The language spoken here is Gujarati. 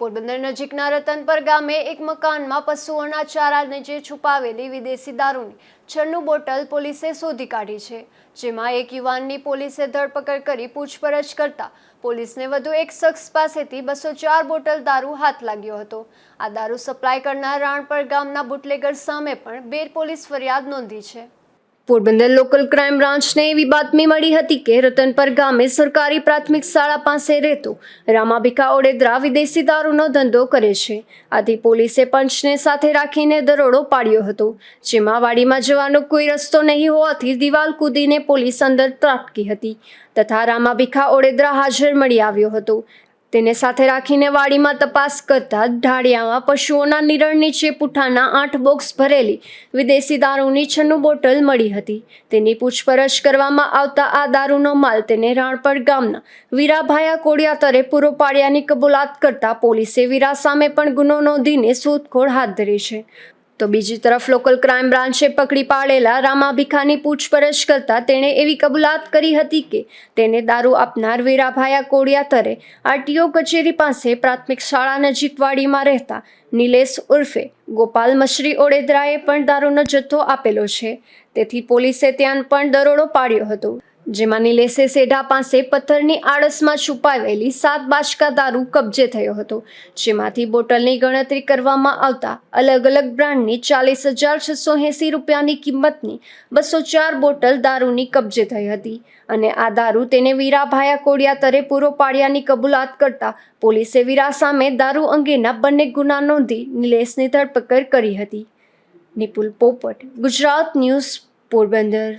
પોરબંદર નજીકના રતનપર ગામે એક મકાનમાં પશુઓના ચારા નીચે છુપાવેલી વિદેશી દારૂની છન્નું બોટલ પોલીસે શોધી કાઢી છે, જેમાં એક યુવાનની પોલીસે ધરપકડ કરી પૂછપરછ કરતા પોલીસને વધુ એક શખ્સ પાસેથી બસો ચાર બોટલ દારૂ હાથ લાગ્યો હતો. આ દારૂ સપ્લાય કરનાર રાણપર ગામના બુટલેગર સામે પણ બેર પોલીસ ફરિયાદ નોંધી છે. પોરબંદર લોકલ ક્રાઇમ બ્રાન્ચને એવી બાતમી મળી હતી કે રતનપર ગામે સરકારી પ્રાથમિક શાળા પાસે રહેતો રામાભિકા ઓડેદરા વિદેશી દારૂનો ધંધો કરે છે. આથી પોલીસે પંચને સાથે રાખીને દરોડો પાડ્યો હતો, જેમાં વાડીમાં જવાનો કોઈ રસ્તો નહીં હોવાથી દિવાલ કૂદીને પોલીસ અંદર ત્રાટકી હતી, તથા રામાભિખા ઓડેદરા હાજર મળી આવ્યો હતો. તેને સાથે રાખીને વાડીમાં તપાસ કરતા ઢાળિયામાં પશુઓના નિરણ નીચે પુઠાના આઠ બોક્સ ભરેલી વિદેશી દારૂની છન્નું બોટલ મળી હતી. તેની પૂછપરછ કરવામાં આવતા આ દારૂનો માલ તેને રાણપર ગામના વીરાભાયા કોડિયાતરે પૂરો પાડ્યાની કબૂલાત કરતા પોલીસે વીરા સામે પણ ગુનો નોંધીને શોધખોળ હાથ ધરી છે. તો બીજી તરફ લોકલ ક્રાઇમ બ્રાન્ચે પકડી પાડેલા રામાભિખાની પૂછપરછ કરતા તેણે એવી કબૂલાત કરી હતી કે તેને દારૂ આપનાર વીરાભાયા કોડિયાતરે આરટીઓ કચેરી પાસે પ્રાથમિક શાળા નજીક વાડીમાં રહેતા નિલેશ ઉર્ફે ગોપાલ મશ્રી ઓડેદરાએ પણ દારૂનો જથ્થો આપેલો છે. તેથી પોલીસે ત્યાં પણ દરોડો પાડ્યો હતો. જેમાં નિલેશે સેઢા પાસે પથ્થરની આડસમાં છુપાવેલી સાત બાચકા દારૂ કબજે થયો હતો, જેમાંથી બોટલની ગણતરી કરવામાં આવતા અલગ અલગ બ્રાન્ડની ચાલીસ હજાર છસો એંસી રૂપિયાની કિંમતની બસો ચાર બોટલ દારૂની કબજે થઈ હતી અને આ દારૂ તેને વીરાભાયા કોડિયાતરે પૂરો પાડ્યાની કબૂલાત કરતા પોલીસે વીરા સામે દારૂ અંગેના બંને ગુના નોંધી નિલેશની ધરપકડ કરી હતી. નિપુલ પોપટ, ગુજરાત ન્યૂઝ પોરબંદર.